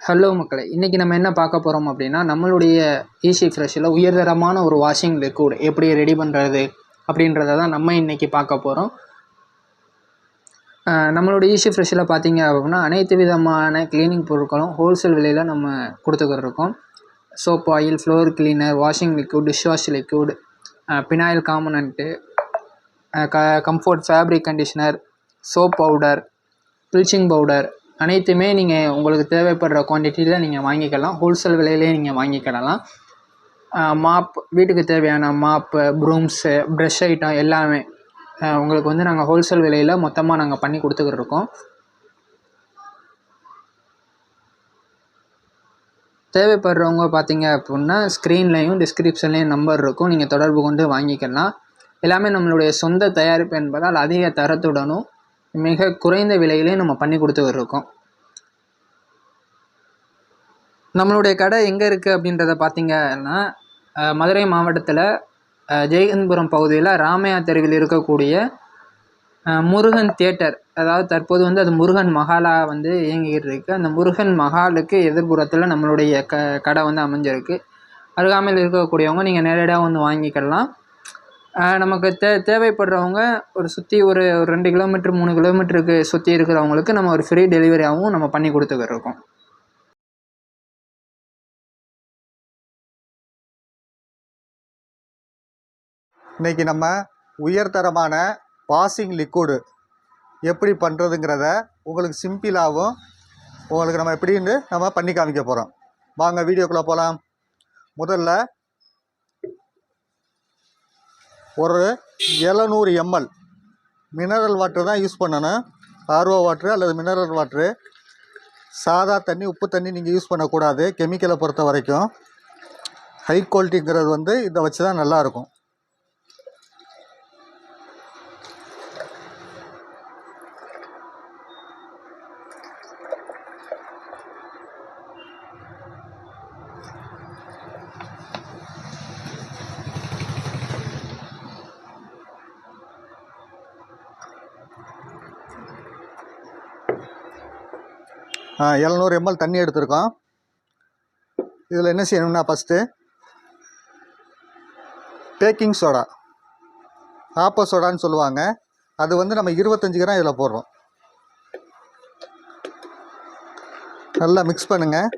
Hello மக்களை இன்றைக்கி நம்ம என்ன பார்க்க போகிறோம் அப்படின்னா நம்மளுடைய ஈஸி ஃப்ரெஷ்ஷில் உயர்தரமான ஒரு வாஷிங் லிக்விட் எப்படி ரெடி பண்ணுறது அப்படின்றத தான் நம்ம இன்றைக்கி பார்க்க போகிறோம் நம்மளுடைய ஈஸி ஃப்ரெஷ்ஷில் பார்த்தீங்க அப்படின்னா அனைத்து விதமான க்ளீனிங் பொருட்களும் ஹோல்சேல் விலையில் நம்ம கொடுத்துக்கிட்டு இருக்கோம் soap oil floor cleaner washing liquid dish wash liquid phenyl component க comfort fabric conditioner soap powder bleaching powder அனைத்துமே நீங்கள் உங்களுக்கு தேவைப்படுற குவான்டிட்டியில் நீங்கள் வாங்கிக்கலாம். ஹோல்சேல் விலையிலே நீங்கள் வாங்கிக்கிடலாம். மாப் வீட்டுக்கு தேவையான மாப்பு ப்ரூம்ஸு ப்ரஷ் ஐட்டம் எல்லாமே உங்களுக்கு வந்து நாங்கள் ஹோல்சேல் விலையில் மொத்தமாக நாங்கள் பண்ணி கொடுத்துக்கிட்டு இருக்கோம் தேவைப்படுறவங்க பார்த்தீங்க அப்படின்னா ஸ்க்ரீன்லேயும் டிஸ்கிரிப்ஷன்லேயும் நம்பர் இருக்கும். நீங்கள் தொடர்பு கொண்டு வாங்கிக்கலாம். எல்லாமே நம்மளுடைய சொந்த தயாரிப்பு என்பதால் அதிக தரத்துடனும் மிக குறைந்த விலையிலே நம்ம பண்ணி கொடுத்து இருக்கோம் நம்மளுடைய கடை எங்கே இருக்குது அப்படின்றத பார்த்தீங்கன்னா மதுரை மாவட்டத்தில் அஹ், ஜெயகன்புரம் பகுதியில் ராமையா தெருவில் இருக்கக்கூடிய முருகன் தியேட்டர். அதாவது தற்போது வந்து அது முருகன் மஹாலாக வந்து இயங்கிக்கிட்டு இருக்குது அந்த முருகன் மஹாலுக்கு எதிர்புறத்தில் நம்மளுடைய க கடை வந்து அமைஞ்சிருக்கு. அருகாமையில் இருக்கக்கூடியவங்க நீங்கள் நேரடியாக வந்து வாங்கிக்கலாம். நமக்கு தே தேவைப்படுறவங்க ஒரு சுற்றி ஒரு ஒரு ரெண்டு கிலோமீட்டர் மூணு கிலோமீட்டருக்கு சுற்றி இருக்கிறவங்களுக்கு நம்ம ஒரு ஃப்ரீ டெலிவரியாகவும் நம்ம பண்ணி கொடுத்துக்கிட்டு இருக்கோம் இன்றைக்கி நம்ம உயர்தரமான வாஷிங் லிக்விடு எப்படி பண்ணுறதுங்கிறத உங்களுக்கு சிம்பிளாகவும் உங்களுக்கு நம்ம எப்படின்னு நம்ம பண்ணி காமிக்க போகிறோம் வாங்க வீடியோக்குள்ளே போகலாம் முதல்ல ஒரு எழுநூறு எம்எல். மினரல் வாட்டர் தான் யூஸ் பண்ணணும். ஆர்ஓ வாட்ரு அல்லது மினரல் வாட்ரு சாதா தண்ணி உப்பு தண்ணி நீங்கள் யூஸ் பண்ணக்கூடாது. கெமிக்கலை பொறுத்த வரைக்கும். ஹை குவாலிட்டிங்கிறது வந்து இதை வச்சு தான் நல்லாயிருக்கும் எழுநூறு எம்எல் தண்ணி எடுத்திருக்கோம். இதில் என்ன செய்யணும்னா ஃபஸ்ட்டு பேக்கிங் சோடா ஆப்ப சோடான்னு சொல்லுவாங்க. அது வந்து நம்ம இருபத்தஞ்சி கிராம் இதில் போடுறோம். நல்லா மிக்ஸ் பண்ணுங்கள்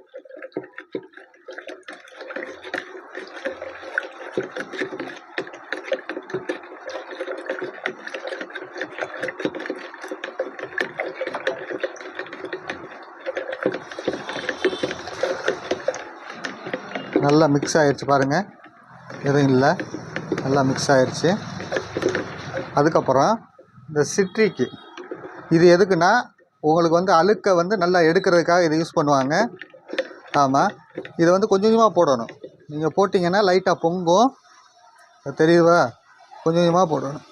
நல்லா மிக்ஸ் ஆகிடுச்சு பாருங்கள் எதுவும் இல்லை. நல்லா மிக்ஸ் ஆகிடுச்சு அதுக்கப்புறம் இந்த சிட்ரிக்கு இது எதுக்குன்னா உங்களுக்கு வந்து அழுக்கை வந்து நல்லா எடுக்கிறதுக்காக இதை யூஸ் பண்ணுவாங்க. ஆமாம் இதை வந்து கொஞ்சம் கொஞ்சமாக போடணும். நீங்கள் போட்டிங்கன்னா லைட்டாக பொங்கும். அது தெரியுதா? கொஞ்சம் கொஞ்சமாக போடணும்.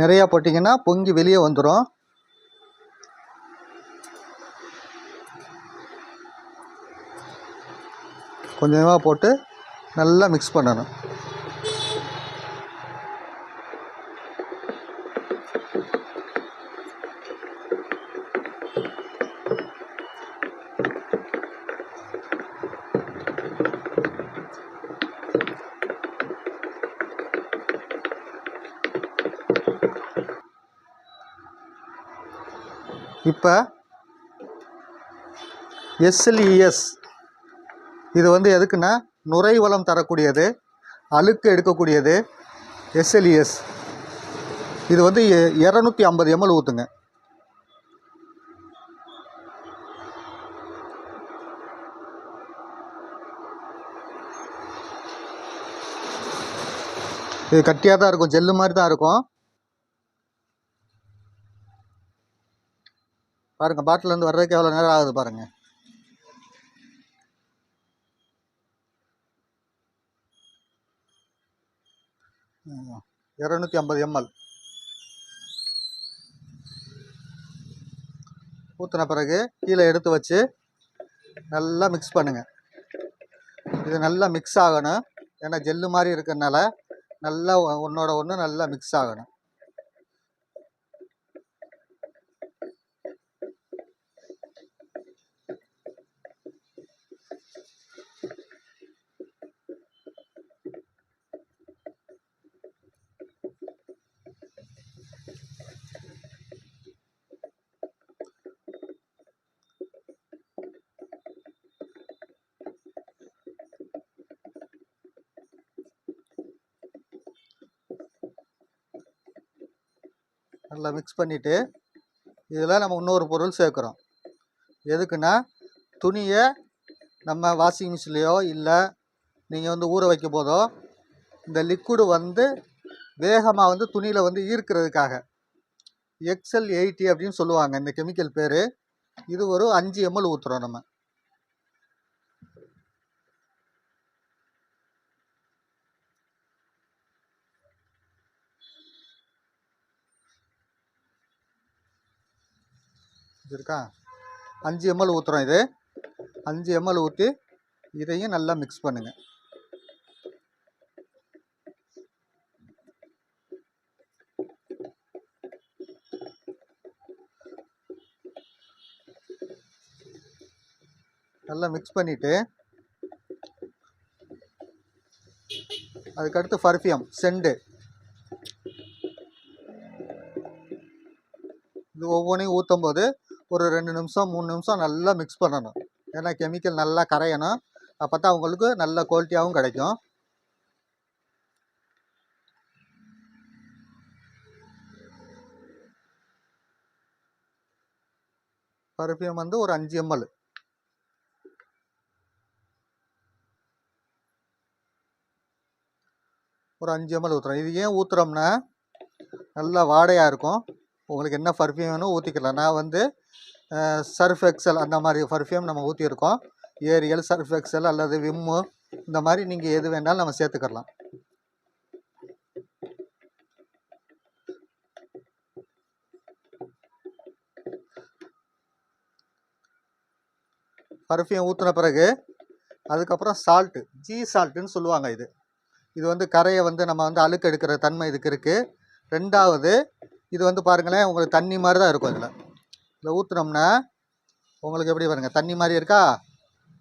நிறையா போட்டிங்கன்னா பொங்கி வெளியே வந்துடும் கொஞ்சமாக போட்டு நல்லா மிக்ஸ் பண்ணணும். இப்போ எஸ்எல்இஎஸ் இது வந்து எதுக்குன்னா நுரைவளம் தரக்கூடியது அழுக்கு எடுக்கக்கூடியது எஸ்எல்இஎஸ் இது வந்து இரநூத்தி ஐம்பது எம்எல் ஊற்றுங்க இது கட்டியாக தான் இருக்கும் ஜெல்லு மாதிரி தான் இருக்கும். பாருங்கள் பாட்டிலேருந்து வர்றதுக்கு எவ்வளோ நேரம் ஆகுது பாருங்கள் இரநூத்தி ஐம்பது எம்எல் ஊற்றின பிறகு கீழே எடுத்து வச்சு நல்லா மிக்ஸ் பண்ணுங்கள் இது நல்லா மிக்ஸ் ஆகணும். ஏன்னா ஜெல்லு மாதிரி இருக்கிறதுனால நல்லா ஒன்றோட ஒன்று நல்லா மிக்ஸ் ஆகணும். நல்லா மிக்ஸ் பண்ணிவிட்டு இதில் நம்ம இன்னொரு பொருள் சேர்க்குறோம். எதுக்குன்னா துணியை நம்ம வாஷிங் மிஷின்லேயோ இல்லை நீங்கள் வந்து ஊற வைக்கும் போதோ இந்த லிக்விடு வந்து வேகமாக வந்து துணியில் வந்து ஈர்க்கிறதுக்காக. எக்ஸல் எயிட்டி அப்படின்னு சொல்லுவாங்க இந்த கெமிக்கல் பேர். இது ஒரு அஞ்சு எம்எல் ஊற்றுறோம் நம்ம. இருக்கா அஞ்சு எம்எல் ஊற்றுறோம் இது. அஞ்சு எம்எல் ஊற்றி இதையும் நல்லா மிக்ஸ் பண்ணுங்கள் நல்லா மிக்ஸ் பண்ணிவிட்டு அதுக்கடுத்து பர்ஃப்யூம் செண்டு இது ஒவ்வொன்றையும் ஊற்றும் போது ஒரு ரெண்டு நிமிஷம் மூணு நிமிஷம் நல்லா மிக்ஸ் பண்ணணும். ஏன்னா கெமிக்கல் நல்லா கரையணும். அப்போ தான் உங்களுக்கு நல்ல குவாலிட்டியாகவும் கிடைக்கும். பர்ஃப்யூம் வந்து ஒரு அஞ்சு எம்எல் ஒரு அஞ்சு எம்எல் ஊற்றுறோம் இது ஏன் ஊற்றுறோம்னா நல்லா வாடையாக இருக்கும். உங்களுக்கு என்ன பர்ஃப்யூம் வேணும் ஊற்றிக்கலாம் நான் வந்து சர்ஃப் எக்ஸல் அந்த மாதிரி பர்ஃப்யூம் நம்ம ஊற்றியிருக்கோம் ஏரியல் சர்ஃப் எக்ஸல் அல்லது விம்மு இந்த மாதிரி நீங்கள் எது வேணாலும் நம்ம சேர்த்துக்கலாம். பர்ஃப்யூம் ஊற்றின பிறகு அதுக்கப்புறம் சால்ட்டு ஜீ சால்ட்டுன்னு சொல்லுவாங்க இது. இது வந்து கரையை வந்து நம்ம வந்து அழுக்கு எடுக்கிற தன்மை இதுக்கு இருக்குது ரெண்டாவது இது வந்து பாருங்களேன் உங்களுக்கு தண்ணி மாதிரி தான் இருக்கும் இதில். இதில் ஊற்றுனோம்னா உங்களுக்கு எப்படி பாருங்கள் தண்ணி மாதிரி இருக்கா?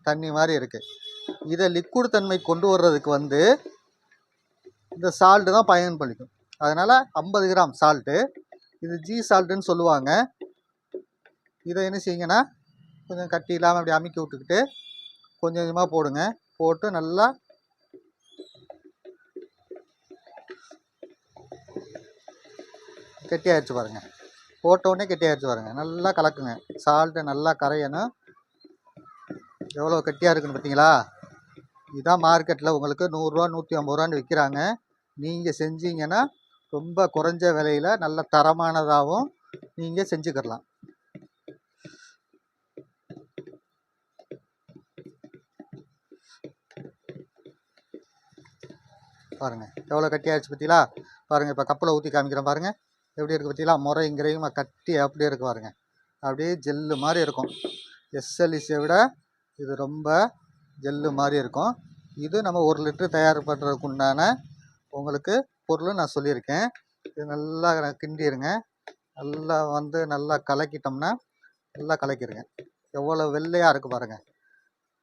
தண்ணி மாதிரி இருக்குது இதை லிக்விட் தன்மை கொண்டு வர்றதுக்கு வந்து இந்த சால்ட்டு தான் பயன்படுத்தும் அதனால் ஐம்பது கிராம் சால்ட்டு இது ஜி சால்ட்டுன்னு சொல்லுவாங்க. இதை என்ன செய்யுங்கன்னா கொஞ்சம் கட்டி இல்லாமல் அப்படி அமுக்கி விட்டுக்கிட்டு கொஞ்சம் கொஞ்சமாக போடுங்க. போட்டு நல்லா கெட்டியாகிடுச்சு பாருங்கள் போட்டோடனே கெட்டியாகிடுச்சு பாருங்கள் நல்லா கலக்குங்க. சால்ட்டு நல்லா கரையணும். எவ்வளோ கெட்டியாக இருக்குன்னு பார்த்தீங்களா இதுதான் மார்க்கெட்டில் உங்களுக்கு நூறுரூவா நூற்றி ஐம்பது ரூபான்னு விற்கிறாங்க நீங்கள் செஞ்சீங்கன்னா ரொம்ப குறைஞ்ச விலையில் நல்ல தரமானதாகவும் நீங்கள் செஞ்சுக்கிடலாம் பாருங்கள் எவ்வளோ கட்டியாகிடுச்சு பார்த்தீங்களா பாருங்கள் இப்போ கப்பலை ஊற்றி காமிக்கிறேன் பாருங்கள் எப்படி இருக்குது பார்த்தீங்களா முறைங்கிறயும் கட்டி அப்படியே இருக்கு பாருங்க. அப்படியே ஜெல்லு மாதிரி இருக்கும். எஸ்எல்இசியை விட இது ரொம்ப ஜெல்லு மாதிரி இருக்கும். இது நம்ம ஒரு லிட்டரு தயார் பண்ணுறதுக்கு உண்டான உங்களுக்கு பொருள் நான் சொல்லியிருக்கேன். இது நல்லா கிண்டிடுங்க நல்லா வந்து நல்லா கலக்கிட்டோம்னா நல்லா கலக்கிடுங்க எவ்வளோ வெள்ளையாக இருக்குது பாருங்கள்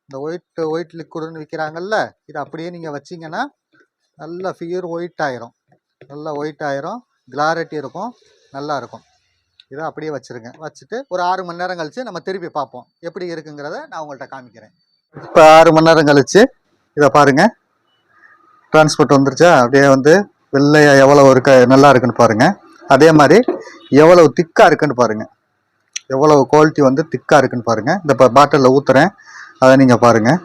இந்த ஒயிட் ஒயிட் லிக்விடுன்னு விற்கிறாங்கல்ல இது அப்படியே நீங்கள் வச்சிங்கன்னா நல்லா ஃபியூர் ஒயிட் ஆயிரும். நல்லா ஒயிட் ஆயிரும். கிளாரிட்டி இருக்கும் நல்லா இருக்கும். இதை அப்படியே வச்சுருங்க. வச்சுட்டு ஒரு ஆறு மணி நேரம் கழித்து நம்ம திருப்பி பார்ப்போம். எப்படி இருக்குங்கிறத நான் உங்கள்கிட்ட காமிக்கிறேன். இப்போ ஆறு மணி நேரம் கழித்து இதை பாருங்கள் டிரான்ஸ்போர்ட் வந்துருச்சா? அப்படியே வந்து வெள்ளையாக எவ்வளோ இருக்க நல்லா இருக்குன்னு பாருங்கள் அதே மாதிரி எவ்வளவு திக்காக இருக்குன்னு பாருங்கள் எவ்வளவு குவாலிட்டி வந்து திக்காக இருக்குன்னு பாருங்கள் இந்த இப்போ பாட்டிலில் ஊற்றுறேன் அதை நீங்கள் பாருங்கள்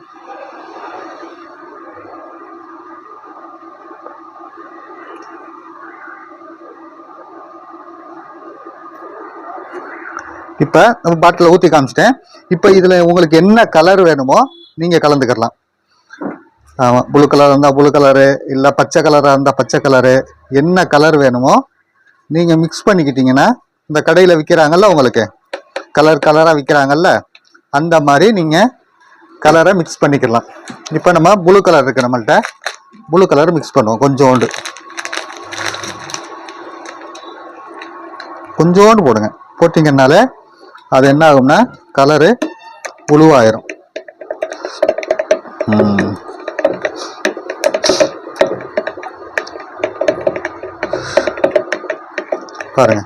இப்போ நம்ம பாட்டில் ஊற்றி காமிச்சிட்டேன். இப்போ இதில் உங்களுக்கு என்ன கலர் வேணுமோ நீங்கள் கலந்துக்கலாம். ஆமாம் ப்ளூ கலர் இருந்தால் ப்ளூ கலரு இல்லை பச்சை கலராக இருந்தால் பச்சை கலரு என்ன கலர் வேணுமோ நீங்கள் மிக்ஸ் பண்ணிக்கிட்டீங்கன்னா இந்த கடையில் விற்கிறாங்கல்ல உங்களுக்கு. கலர் கலராக விற்கிறாங்கல்ல அந்த மாதிரி நீங்கள் கலரை மிக்ஸ் பண்ணிக்கலாம். இப்போ நம்ம ப்ளூ கலர் இருக்குது நம்மள்ட்ட. ப்ளூ கலர் மிக்ஸ் பண்ணுவோம் கொஞ்சோண்டு. கொஞ்சோண்டு போடுங்க. போட்டிங்கனாலே அது என்ன ஆகும்னா கலரு உழுவாயிரும். பாருங்க.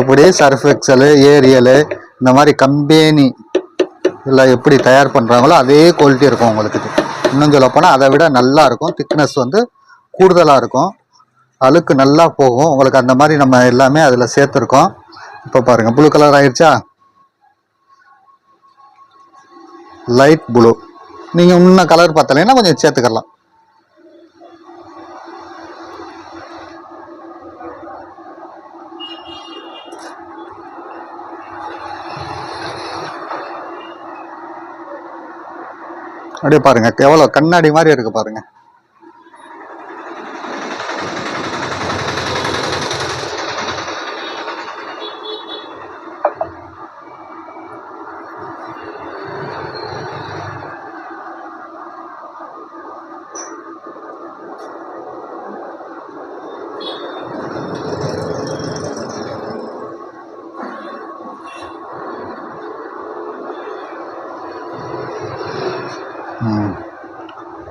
எப்படி சர்ஃப் எக்ஸலு ஏரியலு இந்த மாதிரி கம்பெனி இல்லை எப்படி தயார் பண்ணுறாங்களோ அதே குவாலிட்டி இருக்கும் உங்களுக்கு. இன்னும் சொல்ல போனால் அதை விட நல்லா இருக்கும். திக்னஸ் வந்து கூடுதலாக இருக்கும். அழுக்கு நல்லா போகும். உங்களுக்கு அந்த மாதிரி நம்ம எல்லாமே அதில் சேர்த்துருக்கோம். இப்போ பாருங்கள் ப்ளூ கலர் ஆயிடுச்சா லைட் ப்ளூ நீங்கள் இன்னும் கலர் பார்த்தலைன்னா கொஞ்சம் சேர்த்துக்கலாம். அப்படியே பாருங்க எவ்வளோ கண்ணாடி மாதிரி இருக்கு பாருங்க.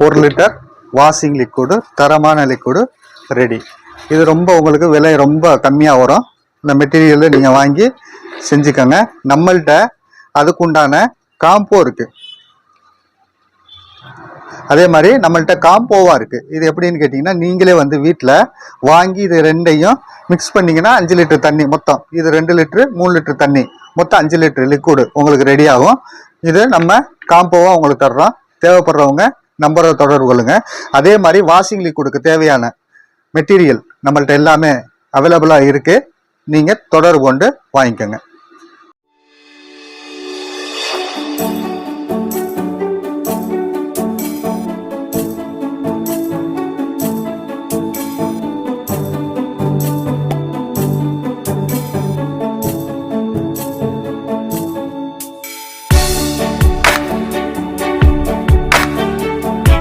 ஒரு லிட்டர் வாஷிங் லிக்விடு தரமான லிக்விடு ரெடி இது ரொம்ப உங்களுக்கு விலை ரொம்ப கம்மியாக வரும். இந்த மெட்டீரியல் நீங்கள் வாங்கி செஞ்சுக்கோங்க. நம்மள்கிட்ட அதுக்குண்டான காம்போ இருக்குது அதே மாதிரி நம்மள்கிட்ட காம்போவாக இருக்குது இது எப்படின்னு கேட்டிங்கன்னா நீங்களே வந்து வீட்டில் வாங்கி இது ரெண்டையும் மிக்ஸ் பண்ணிங்கன்னா அஞ்சு லிட்டர் தண்ணி மொத்தம். இது ரெண்டு லிட்டரு மூணு லிட்டர் தண்ணி. மொத்தம் அஞ்சு லிட்டர் லிக்விடு உங்களுக்கு ரெடி ஆகும். இது நம்ம காம்போவாக உங்களுக்கு தர்றோம். தேவைப்படுறவங்க நம்பரை தொடர்பு கொள்ளுங்க. அதே மாதிரி வாஷிங் லிக்விடுக்கு தேவையான மெட்டீரியல் நம்மள்ட்ட எல்லாமே அவைலபிளாக இருக்குது நீங்கள் தொடர்பு கொண்டு வாங்கிக்கோங்க.